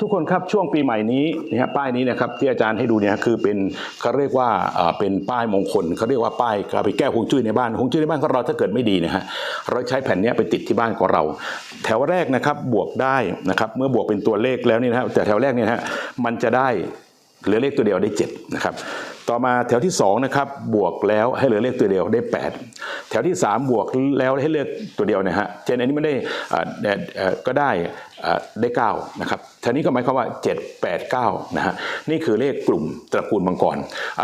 ทุกคนครับช่วงปีใหม่นี้นะฮะป้ายนี้นะครับที่อาจารย์ให้ดูเนี่ยคือเป็นเขาเรียกว่าเป็นป้ายมงคลเขาเรียกว่าป้ายเอาไปแก้ฮวงจุ้ยในบ้านฮวงจุ้ยในบ้านของเราถ้าเกิดไม่ดีนะฮะเราใช้แผ่นนี้ไปติดที่บ้านของเรา แถวแรกนะครับบวกได้นะครับเมื่อบวกเป็นตัวเลขแล้วนี่นะครับแต่แถวแรกเนี่ยฮะมันจะได้เหลือเลขตัวเดียวได้7นะครับ ต่อมาแถวที่2นะครับบวกแล้วให้เหลือเลขตัวเดียวได้ 8 แถวที่ 3 บวกแล้วให้เลือกตัวเดียวนะฮะเช่นอันนี้ไม่ได้อ่าก็ได้ได้9นะครับทีนี้ก็หมายความว่า 7 8 9นะฮะนี่คือเลขกลุ่มตระกูลมังกร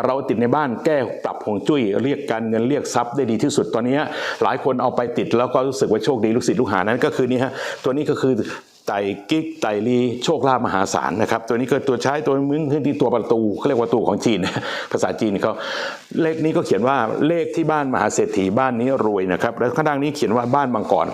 เราติดในบ้านแก้ปรับฮวงจุ้ยเรียกการเงินเรียกทรัพย์ได้ดีที่สุดตอนนี้ หลายคนเอาไปติดแล้วก็รู้สึกว่าโชคดีลูกศิษย์ลูกหานั้นก็คือนี่ฮะตัวนี้ก็คือ ไต่กิ๊กไต่ลีโชคลาภมหาศาลนะครับ ตัวนี้ก็ตัวใช้ตัวมึงที่ตัวประตูเขาเรียกว่าตัวของจีน ภาษาจีนเขาเลขนี้ก็เขียนว่าเลขที่บ้านมหาเศรษฐีบ้านนี้รวยนะครับแล้วข้างล่างนี้เขียนว่าบ้านมังกร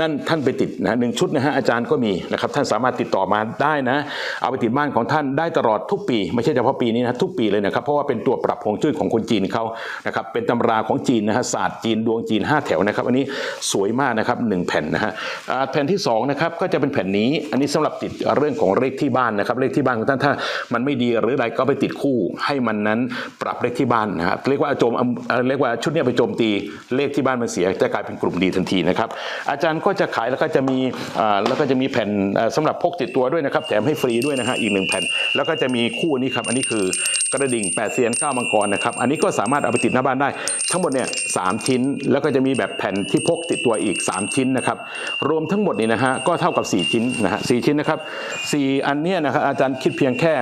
นั่นท่านไปติดนะหนึ่งชุดนะฮะอาจารย์ก็มีนะครับท่านสามารถติดต่อมาได้นะเอาไปติดบ้านของท่านได้ตลอดทุกปี ไม่ใช่เฉพาะปีนี้นะทุกปีเลยนะครับเพราะว่าเป็นตัวปรับฮวงจุ้ยของคนจีนเขานะครับเป็นตำราของจีนนะฮะศาสตร์จีนดวงจีนห้าแถวนะครับอันนี้สวยมากนะครับหนึ่งแผ่นนะฮะแผ่นที่สองนะครับก็จะเป็นแผ่นนี้ อันนี้สำหรับติดเรื่องของเลขที่บ้านนะครับ เลขที่บ้านของท่านถ้ามันไม่ดีหรืออะไรก็ไปติดคู่ให้มันนั้นปรับเลขที่บ้านนะครับเรียกว่าโจมเรียกว่าชุดนี้ไปโจมตีเลขที่บ้านมันเสียจะกลายเป็นกลุ่มดีทันทีนะครับ อาจารย์ก็จะขายแล้วก็จะมีแล้วก็จะมีแผ่นเอ่อสำหรับพกติดตัวด้วยนะครับ แถมให้ฟรีด้วยนะฮะอีกหนึ่งแผ่น แล้วก็จะมีคู่นี้ครับ อันนี้คือ กระดิ่งแปดเซียนเก้ามังกรนะครับ อันนี้ก็สามารถเอาไปติดหน้าบ้านได้ ทั้งหมดเนี่ยสามชิ้น แล้วก็จะมีแบบแผ่นที่พกติดตัวอีก 3 ชิ้นนะครับ รวมทั้งหมดนี่นะฮะก็เท่ากับ 4 ชิ้นนะฮะสชิ้นนะครับ 4 อันเนี้ยนะครับอาจารย์คิดเพียงแค่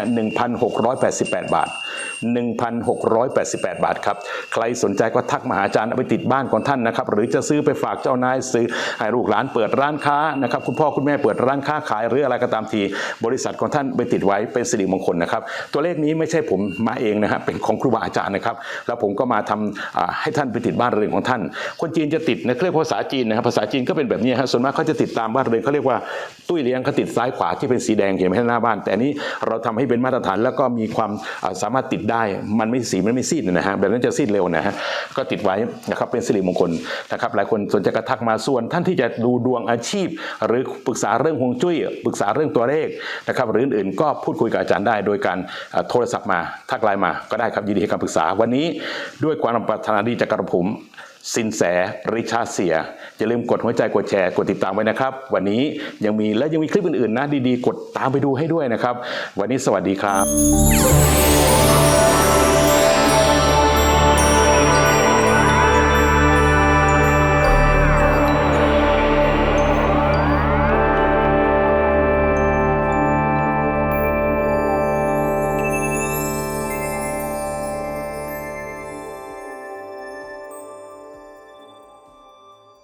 1,688 บาท 1,688 บาทครับ ใครสนใจก็ทักมาหาอาจารย์เอาไปติดบ้านของท่านนะครับ หรือจะซื้อไปฝากเจ้านายซื้อให้ลูกหลานเปิดร้านค้านะครับ คุณพ่อคุณแม่เปิดร้านค้าขายหรืออะไรก็ตามที บริษัทของท่านไปติดไว้เป็นสิริมงคลนะครับ ตัวเลขนี้ไม่ใช่ผมมาเองนะครับเป็นของครูบาอาจารย์นะครับ แล้วผมก็มาทำอ่าให้ท่านไปติดบ้านเรือนของท่าน คนจีนจะติดนะเรียกว่าภาษาจีนนะครับภาษาจีนก็เป็นแบบนี้ฮะส่วนมากเขาจะติดตามบ้านเรือนเขาเรียกว่าตุ้ยเลี้ยงเขาติดซ้ายขวาที่เป็นสีแดงเห็นไหมหน้าบ้าน แต่นี้เราทำให้เป็นมาตรฐานแล้วก็มีความสามารถติดได้มันไม่สีมันไม่ซีดนะฮะแบบนั้นจะซีดเร็วนะฮะก็ติดไว้นะครับเป็นสิริมงคลนะครับหลายคนสนใจกระทักมาส่วนท่านที่จะดูดวงอาชีพ หรือปรึกษาเรื่องฮวงจุ้ยปรึกษาเรื่องตัวเลขนะครับหรืออื่นๆก็พูดคุยกับอาจารย์ได้โดยการโทรศัพท์มาทักไลน์มาก็ได้ครับยินดีให้คำปรึกษาวันนี้ด้วยความปรารถนาดีจากกระผม สินแสริชาเสียอย่าลืมกดหัวใจกดแชร์กดติดตามไว้นะครับ วันนี้ยังมีและยังมีคลิปอื่นๆนะดีๆ กดตามไปดูให้ด้วยนะครับ วันนี้สวัสดีครับ